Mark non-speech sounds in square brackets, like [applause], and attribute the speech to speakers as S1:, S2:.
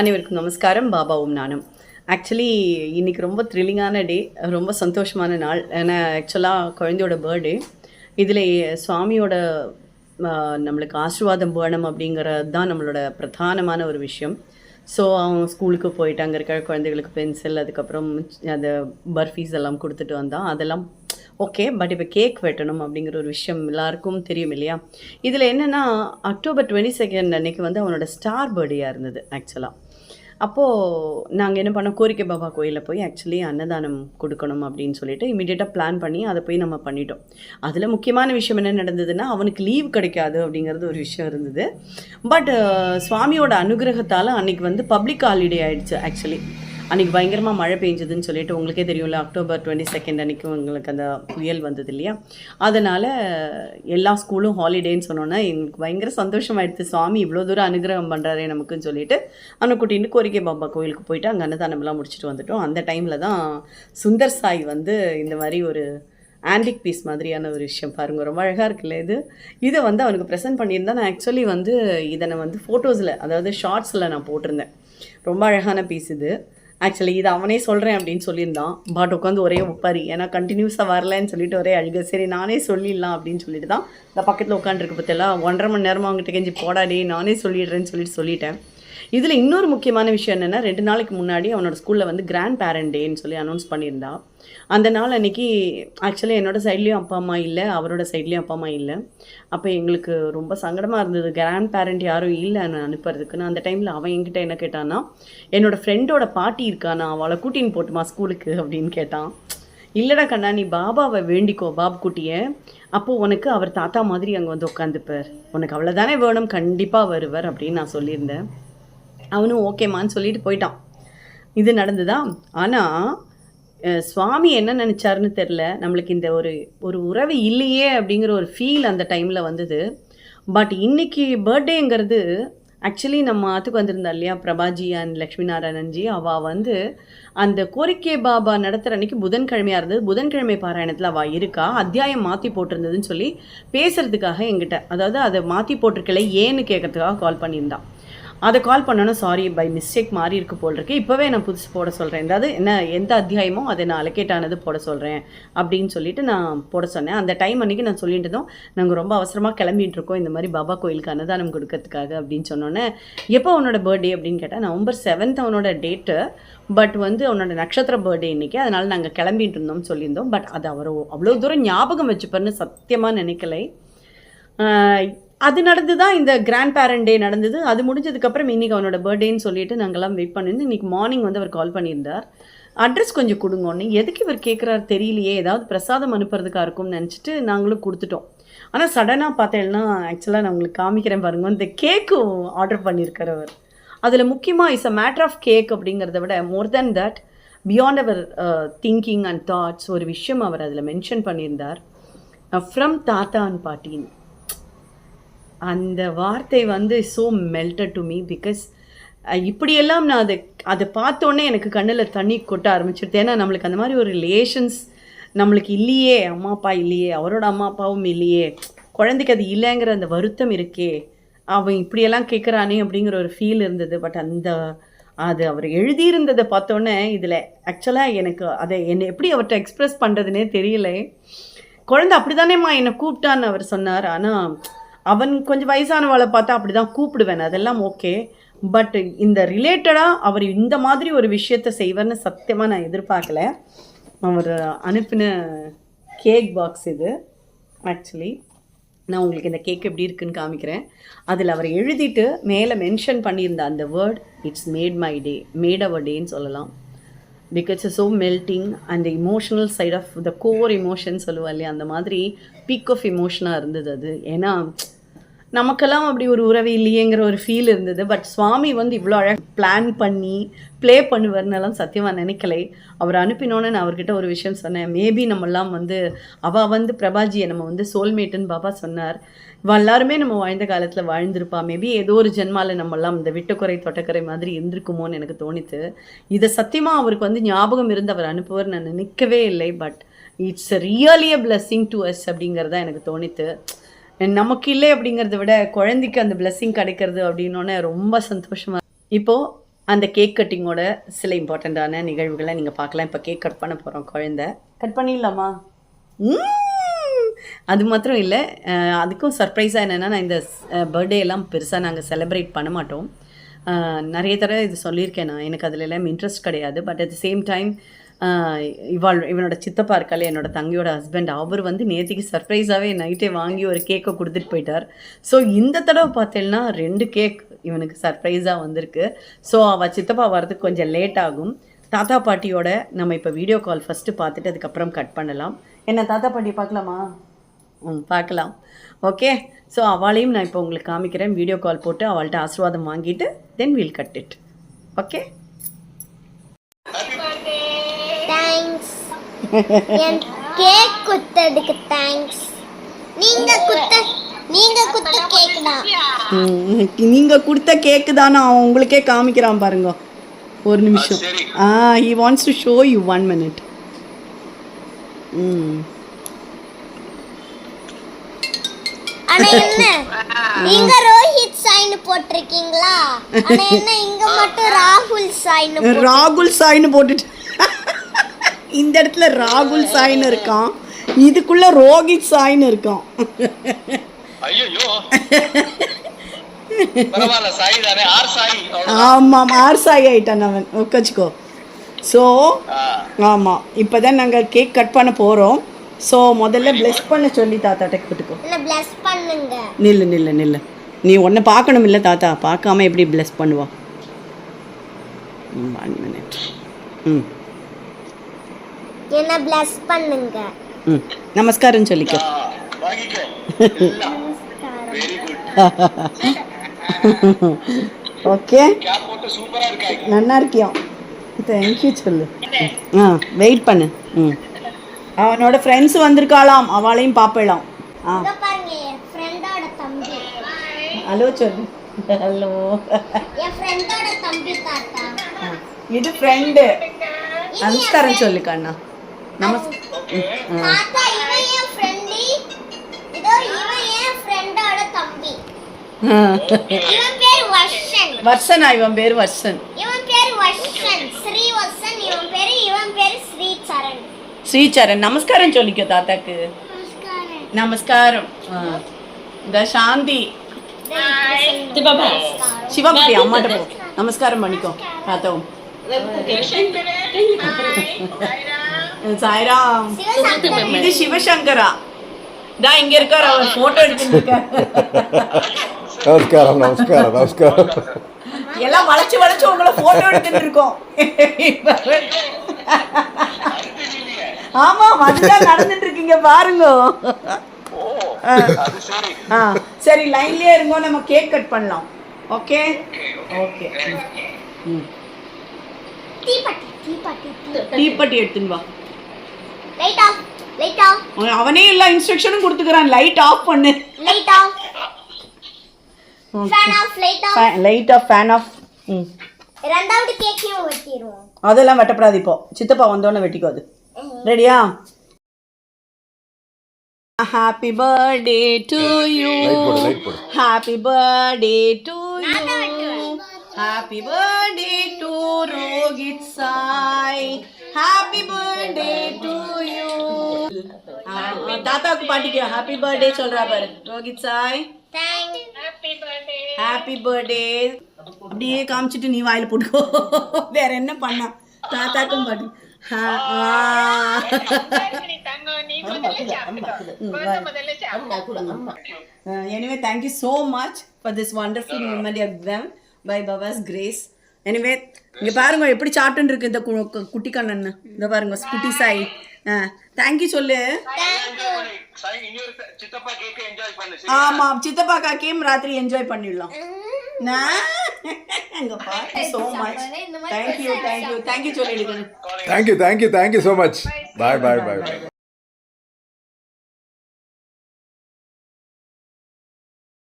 S1: அனைவருக்கும் நமஸ்காரம். பாபாவும் நானும். ஆக்சுவலி இன்றைக்கி ரொம்ப த்ரில்லிங்கான டே ரொம்ப சந்தோஷமான நாள். ஏன்னா ஆக்சுவலாக குழந்தையோட பர்த்டே இதில் சுவாமியோட நம்மளுக்கு ஆசீர்வாதம் வேணும் அப்படிங்கிறது தான் நம்மளோட பிரதானமான ஒரு விஷயம். ஸோ அவன் ஸ்கூலுக்கு போயிட்டு அங்கே இருக்கிற குழந்தைகளுக்கு பென்சில் அதுக்கப்புறம் அந்த பர்ஃபீஸ் எல்லாம் கொடுத்துட்டு வந்தான். அதெல்லாம் ஓகே பட் இப்போ கேக் வெட்டணும் அப்படிங்கிற ஒரு விஷயம் எல்லாருக்கும் தெரியும் இல்லையா? இதில் என்னென்னா அக்டோபர் டுவெண்ட்டி செகண்ட் அன்னைக்கு வந்து அவனோட ஸ்டார் பர்த்டேயாக இருந்தது ஆக்சுவலாக அப்போது நாங்கள் என்ன பண்ணோம்? கோரிக்கை பாபா கோயிலில் போய் ஆக்சுவலி அன்னதானம் கொடுக்கணும் அப்படின்னு சொல்லிட்டு இமீடியட்டாக பிளான் பண்ணி அதை போய் நம்ம பண்ணிட்டோம். அதில் முக்கியமான விஷயம் என்ன நடந்ததுன்னா அவனுக்கு லீவ் கிடைக்காது அப்படிங்கிறது ஒரு விஷயம் இருந்தது. பட் சுவாமியோட அனுகிரகத்தால் அன்னைக்கு வந்து பப்ளிக் ஹாலிடே ஆயிடுச்சு ஆக்சுவலி அன்றைக்கி பயங்கரமாக மழை பெஞ்சதுன்னு சொல்லிட்டு உங்களுக்கே தெரியும்ல அக்டோபர் டுவெண்ட்டி செகண்ட் அன்றைக்கி உங்களுக்கு அந்த புயல் வந்தது இல்லையா? அதனால் எல்லா ஸ்கூலும் ஹாலிடேன்னு சொன்னோன்னே எங்களுக்கு பயங்கர சந்தோஷமாயிடுச்சு சுவாமி இவ்வளோ தூரம் அனுகிரகம் பண்ணுறாரே நமக்குன்னு சொல்லிட்டு அவனை கோரிக்கை பாபா கோயிலுக்கு போயிட்டு அங்கே அன்னதானம்லாம் முடிச்சுட்டு வந்துட்டோம். அந்த டைமில் தான் சுந்தர் சாய் வந்து இந்த மாதிரி ஒரு ஆன்டிக் பீஸ் மாதிரியான ஒரு விஷயம் பாருங்க ரொம்ப அழகாக இருக்குல்ல இது. இதை வந்து அவனுக்கு ப்ரெசென்ட் பண்ணியிருந்தா நான் ஆக்சுவலி வந்து இதனை வந்து ஃபோட்டோஸில் அதாவது ஷார்ட்ஸில் நான் போட்டிருந்தேன். ரொம்ப அழகான பீஸ் இது. ஆக்சுவலி இது அவனே சொல்கிறேன் அப்படின்னு சொல்லியிருந்தான். பட் உட்காந்து ஒரே உப்பாரி. ஏன்னா கண்டினியூஸாக வரலன்னு சொல்லிட்டு ஒரே அழுக. சரி நானே சொல்லிடலாம் அப்படின்னு சொல்லிட்டு தான் இந்த பக்கத்தில் உட்காந்துருக்கு பற்றியெல்லாம் ஒன்றரை மணி நேரமாக அவங்ககிட்ட கெஞ்சி போடாடி நானே சொல்லிடுறேன்னு சொல்லிட்டு சொல்லிட்டேன். இதில் இன்னொரு முக்கியமான விஷயம் என்னென்னா ரெண்டு நாளைக்கு முன்னாடி அவனோட ஸ்கூலில் வந்து கிராண்ட் பேரண்ட் டேன்னு சொல்லி அனௌன்ஸ் பண்ணியிருந்தா. அந்த நாள் அன்றைக்கி ஆக்சுவலி என்னோட சைட்லேயும் அப்பா அம்மா இல்லை அவரோட சைட்லேயும் அப்பா அம்மா இல்லை. அப்போ எங்களுக்கு ரொம்ப சங்கடமாக இருந்தது. கிராண்ட் பேரண்ட் யாரும் இல்லை நான் அனுப்புறதுக்குன்னு அந்த டைமில் அவன் என்கிட்ட என்ன கேட்டான்னா என்னோட ஃப்ரெண்டோட பாட்டி இருக்கானா அவளை கூட்டின்னு போட்டுமா ஸ்கூலுக்கு அப்படின்னு கேட்டான். இல்லைடா கண்ணா நீ பாபாவை வேண்டிக்கோ பாப் குட்டியை. அப்போது உனக்கு அவர் தாத்தா மாதிரி அங்கே வந்து உட்காந்துப்பார். உனக்கு அவ்வளோதானே வேணும்? கண்டிப்பாக வருவர் அப்படின்னு நான் சொல்லியிருந்தேன். அவனும் ஓகேம்மான்னு சொல்லிட்டு போயிட்டான். இது நடந்ததா? ஆனால் சுவாமி என்ன நினச்சாருன்னு தெரில நம்மளுக்கு இந்த ஒரு ஒரு உறவு இல்லையே அப்படிங்கிற ஒரு ஃபீல் அந்த டைமில் வந்தது. பட் இன்னைக்கு பர்த்டேங்கிறது ஆக்சுவலி நம்ம ஆத்துக்கு வந்திருந்தா இல்லையா? பிரபாஜி அண்ட் லக்ஷ்மி நாராயணன்ஜி அவள் வந்து அந்த கோரிக்கை பாபா நடத்துகிற அன்னைக்கு புதன்கிழமையாக இருந்தது. புதன்கிழமை பாராயணத்தில் அவள் இருக்கா? அத்தியாயம் மாற்றி போட்டிருந்ததுன்னு சொல்லி பேசுகிறதுக்காக எங்கிட்ட அதாவது அதை மாற்றி போட்டிருக்கல ஏன்னு கேட்கறதுக்காக கால் பண்ணியிருந்தான் அதை கால் பண்ணணும் சாரி பை மிஸ்டேக் மாறி இருக்கு போல் இருக்கு. இப்போவே நான் புதுசு போட சொல்கிறேன் அதாவது என்ன எந்த அத்தியாயமோ அதை நான் அலோகேட் ஆனது போட சொல்கிறேன் அப்படின்னு சொல்லிட்டு நான் போட சொன்னேன். அந்த டைம் அன்றைக்கி நான் சொல்லிட்டு இருந்தோம். நாங்கள் ரொம்ப அவசரமாக கிளம்பிட்டு இருக்கோம். இந்த மாதிரி பாபா கோயிலுக்கு அன்னதானம் கொடுக்கறதுக்காக அப்படின்னு சொன்னோன்னே எப்போ அவனோட பர்த்டே அப்படின்னு கேட்டால் நவம்பர் செவன்த் அவனோட டேட்டு பட் வந்து அவனோட நட்சத்திர பர்த்டே இன்னைக்கு. அதனால் நாங்கள் கிளம்பிட்டு இருந்தோம்னு சொல்லியிருந்தோம். பட் அது அவர் அவ்வளோ தூரம் ஞாபகம் வச்சுப்பார்னு சத்தியமாக நினைக்கலை. அது நடந்து தான் இந்த கிராண்ட் பேரண்ட் டே நடந்தது. அது முடிஞ்சதுக்கப்புறம் இன்றைக்கி அவனோட பர்த்டேன்னு சொல்லிட்டு நாங்கள்லாம் வெயிட் பண்ணியிருந்து இன்றைக்கி மார்னிங் வந்து அவர் கால் பண்ணியிருந்தார். அட்ரஸ் கொஞ்சம் கொடுங்கன்னு எதுக்கு இவர் கேட்குறாரு தெரியலையே. ஏதாவது பிரசாதம் அனுப்புறதுக்காக இருக்கும்னு நினச்சிட்டு நாங்களும் கொடுத்துட்டோம். ஆனால் சடனாக பார்த்தேன்னா ஆக்சுவலாக நான் உங்களுக்கு காமிக்கிறேன் பாருங்க. இந்த கேக்கு ஆர்டர் பண்ணியிருக்கார் அவர். அதில் முக்கியமாக is a matter of cake அப்படிங்கிறத விட மோர் தென் தட் பியாண்ட் அவர் திங்கிங் அண்ட் தாட்ஸ் ஒரு விஷயம் அவர் அதில் மென்ஷன் பண்ணியிருந்தார். ஃப்ரம் தாத்தா அண்ட் பாட்டின்னு. அந்த வார்த்தை வந்து so melted to me because இப்படியெல்லாம் நான் அதை அதை பார்த்தோன்னே எனக்கு கண்ணில் தண்ணி கொட்ட ஆரம்பிச்சிருது. ஏன்னா நம்மளுக்கு அந்த மாதிரி ஒரு ரிலேஷன்ஸ் நம்மளுக்கு இல்லையே அம்மா அப்பா இல்லையே அவரோட அம்மா அப்பாவும் இல்லையே குழந்தைக்கு அது இல்லைங்கிற அந்த வருத்தம் இருக்கே அவன் இப்படியெல்லாம் கேட்குறானே அப்படிங்கிற ஒரு ஃபீல் இருந்தது. பட் அந்த அது அவர் எழுதியிருந்ததை பார்த்தோன்னே இதில் ஆக்சுவலாக எனக்கு அதை என்னை எப்படி அவர்கிட்ட எக்ஸ்ப்ரெஸ் பண்ணுறதுனே தெரியல. குழந்தை அப்படிதானேம்மா என்னை கூப்பிட்டான்னு அவர் சொன்னார். ஆனால் அவன் கொஞ்சம் வயசானவளை பார்த்தா அப்படி தான் கூப்பிடுவேன். அதெல்லாம் ஓகே பட் இந்த ரிலேட்டடாக அவர் இந்த மாதிரி ஒரு விஷயத்த செய்வார்னு சத்தியமாக நான் எதிர்பார்க்கல. அவர் அனுப்பின கேக் பாக்ஸ் இது. ஆக்சுவலி நான் உங்களுக்கு இந்த கேக் எப்படி இருக்குன்னு காமிக்கிறேன். அதில் அவர் எழுதிட்டு மேலே மென்ஷன் பண்ணியிருந்த அந்த word it's made my day made அவர் டேன்னு சொல்லலாம். பிகாஸ் ஸோ மெல்ட்டிங் அந்த emotional side of the core emotion சொல்லுவா இல்லையா அந்த மாதிரி பீக் ஆஃப் இமோஷனாக இருந்தது அது. ஏன்னா நமக்கெல்லாம் அப்படி ஒரு உறவு இல்லையேங்கிற ஒரு ஃபீல் இருந்தது. பட் சுவாமி வந்து இவ்வளோ அழகாக பிளான் பண்ணி ப்ளே பண்ணுவார்னெல்லாம் சத்தியமாக நினைக்கலை. அவர் அனுப்பினோன்னு நான் அவர்கிட்ட ஒரு விஷயம் சொன்னேன். மேபி நம்மெல்லாம் வந்து அவள் வந்து பிரபாஜியை நம்ம வந்து சோல்மேட்டுன்னு பாபா சொன்னார். எல்லாருமே நம்ம வாழ்ந்த காலத்தில் வாழ்ந்திருப்பா. மேபி ஏதோ ஒரு ஜென்மாவில் நம்மெல்லாம் இந்த விட்டுக்குறை தொட்டக்கரை மாதிரி இருந்திருக்குமோன்னு எனக்கு தோணித்து இதை சத்தியமாக அவருக்கு வந்து ஞாபகம் இருந்து அவர் அனுப்புவார் நான் நினைக்கவே இல்லை. But it's really a blessing to us அப்படிங்கிறதா எனக்கு தோணித்து நமக்கு இல்லை அப்படிங்கிறத விட குழந்தைக்கு அந்த பிளெஸ்ஸிங் கிடைக்கிறது அப்படின்னோடனே ரொம்ப சந்தோஷமாக இப்போது அந்த கேக் கட்டிங்கோட சில இம்பார்ட்டண்ட்டான நிகழ்வுகளை நீங்கள் பார்க்கலாம். இப்போ கேக் கட் பண்ண போகிறோம் குழந்த. கட் பண்ணிடலாமா? ம். அது மாத்திரம் இல்லை. அதுக்கும் சர்ப்ரைஸாக என்னென்னா நான் இந்த பர்த்டே எல்லாம் பெருசாக நாங்கள் செலிப்ரேட் பண்ண மாட்டோம். நிறைய தடவை இது சொல்லியிருக்கேன் நான். எனக்கு அதில் எல்லாம் இன்ட்ரெஸ்ட் கிடையாது. But at the same time இவாள் இவனோட சித்தப்பா இருக்கால என்னோட தங்கியோட ஹஸ்பண்ட் அவர் வந்து நேற்றுக்கு சர்ப்ரைஸாகவே நைட்டே வாங்கி ஒரு கேக்கை கொடுத்துட்டு போயிட்டார். ஸோ இந்த தடவை பார்த்தேன்னா ரெண்டு கேக் இவனுக்கு சர்ப்ரைஸாக வந்திருக்கு. ஸோ அவள் சித்தப்பா வர்றதுக்கு கொஞ்சம் லேட் ஆகும். தாத்தா பாட்டியோட நம்ம இப்போ வீடியோ கால் ஃபஸ்ட்டு பார்த்துட்டு அதுக்கப்புறம் கட் பண்ணலாம். என்ன தாத்தா பாட்டி பார்க்கலாமா? ம் பார்க்கலாம். ஓகே ஸோ அவளையும் நான் இப்போ உங்களுக்கு காமிக்கிறேன். வீடியோ கால் போட்டு அவள்கிட்ட ஆசீர்வாதம் வாங்கிட்டு then we'll cut it okay
S2: thanks N cake குத்ததுக்கு தேங்க்ஸ் நீங்க குத்த நீங்க குத்த கேக் தான்.
S1: நீங்கள் கொடுத்த கேக்கு தான் நான் உங்களுக்கே காமிக்கிறான் பாருங்க. ஒரு நிமிஷம். ஆ he wants to show you one minute hmm.
S2: ஆனா என்ன? நீங்க ரோஹித் சைன் போட்டிருக்கீங்களா? ஆனா என்ன? இங்க மட்டும் ராகுல் சைன்
S1: ராகுல் சாய்னு போட்டுட்டு இந்த இடத்துல ராகுல் சாய்னு இருக்கான். இதுக்குள்ள ரோஹித் சாய்னு இருக்கான்.
S3: ஐயோ பரவாயில்ல சாய் தானே. ஆர் சாய் அவ்வளவுதான்.
S1: ஆமாம் ஆர் சாய் ஆயிட்டான் அவன். உட்காச்சிக்கோ ஸோ ஆமாம் இப்போ தான் நாங்கள் கேக் கட் பண்ண போகிறோம் ஸோ முதல்ல bless பண்ண சொல்லி தாத்தாட்ட கூட்டுக்கோ
S2: பிளஸ் பண்ணுங்க.
S1: நில்லு நில்லு நில்லு. நீ ஒன்று பார்க்கணும் இல்லை தாத்தா. பார்க்காம எப்படி bless பண்ணுவா? ஒன் மினிட் ம்.
S2: என்ன பிளஸ் பண்ணுங்க.
S1: ம் நமஸ்காரம் சொல்லிக்கோ. ஓகே நல்லா இருக்கியா? தேங்க்யூ சொல்லு. ஆ வெயிட் பண்ணு. ம். அவனோட ஃப்ரெண்ட்ஸ் வந்திருக்காளாம். அவளையும் பார்ப்பலாம் ஆ.
S2: இங்க பாருங்க என் ஃப்ரெண்டோட தம்பி.
S1: ஹலோ சொல்லு. ஹலோ
S2: என் ஃப்ரெண்டோட தம்பி தாத்தா.
S1: இது ஃப்ரெண்டு நமஸ்காரம் சொல்லு கண்ணா நமஸ்
S2: இவன் என் ஃப்ரெண்டு இதோ இவன் என் ஃப்ரெண்டோட தம்பி. இவன் பேர் வர்ஷன்.
S1: வர்ஷனா? இவன் பேர் வர்ஷன்.
S2: இவன் பேர் வர்ஷன். ஸ்ரீ வர்ஷன் இவன் பேரு இவன் பேரு ஸ்ரீ சரண்
S1: நமஸ்காரம் சொல்லிக்கோ தாத்தாக்கு.
S2: நமஸ்காரம்.
S1: இந்த சாந்தி. சிவபுரி அம்மாட்ட போ. நமஸ்காரம் பண்ணிக்கோ. தாத்தாவும். சாய்ராம்.
S2: சிவசங்கர்
S1: இது சிவசங்கரா. டா இங்க இருக்காரு அவர் போட்டோ எடுத்துட்டு
S4: நமஸ்காரம் நமஸ்காரம் நமஸ்காரம்.
S1: எல்லாம் வளைச்சு வளைச்சு உங்களை போட்டோ எடுத்துட்டு இருக்கோம் ஆமா அதுதான் நடந்துட்டு இருக்கீங்க பாருங்க.
S3: ஓ அது சரி
S1: லைன்லயே இருங்கோ நம்ம கேக் கட் பண்ணலாம். ஓகே ஓகே
S2: தீப்பட்டி தீப்பட்டி தீப்பெட்டி
S1: எடுத்துன்னு வா.
S2: லைட் ஆஃப் லைட் ஆஃப்
S1: அவன் அவனே எல்லா இன்ஸ்ட்ரக்ஷனும் கொடுத்துக்கிறான். லைட் ஆஃப் பண்ணு.
S2: Light off fan off light off
S1: light off fan off ம்.
S2: ரெண்டாவது கேக்கையும் வெட்டிடுவோம்.
S1: அதெல்லாம் வெட்டப்படாது இப்போ. சித்தப்பா வந்தோடனே வெட்டிக்கோ அது. ரெடியா happy birthday to you
S4: light போடு லைட் போடு.
S1: Happy birthday to you happy birthday to Rohit Sai happy birthday to you தாத்தாக்கு பாட்டிக்கு ஹாப்பி பர்த்டே சொல்றா பாரு Rohit Sai
S2: thank
S1: happy birthday அப்படியே காமிச்சிட்டு நீ வாயில போட்டுக்கோ வேற என்ன பண்ண தாத்தாக்கும் பாட்டு anyway thank you so much for this wonderful memory of them by Bava's grace anyway இங்கே பாருங்க எப்படி சாப்பிட்டுன்னு இருக்கு இந்த குட்டி கண்ணன் இந்த பாருங்க குட்டி சாய். தேங்க்யூ சொல்லு? ஆமாம் சித்தப்பா காக்கியும் ராத்திரி என்ஜாய் பண்ணிடலாம். [laughs] நான் அங்கே [laughs] பாரு so much thank you thank you thank you சொல்லிடுங்க
S4: thank you thank you thank you so much bye bye bye bye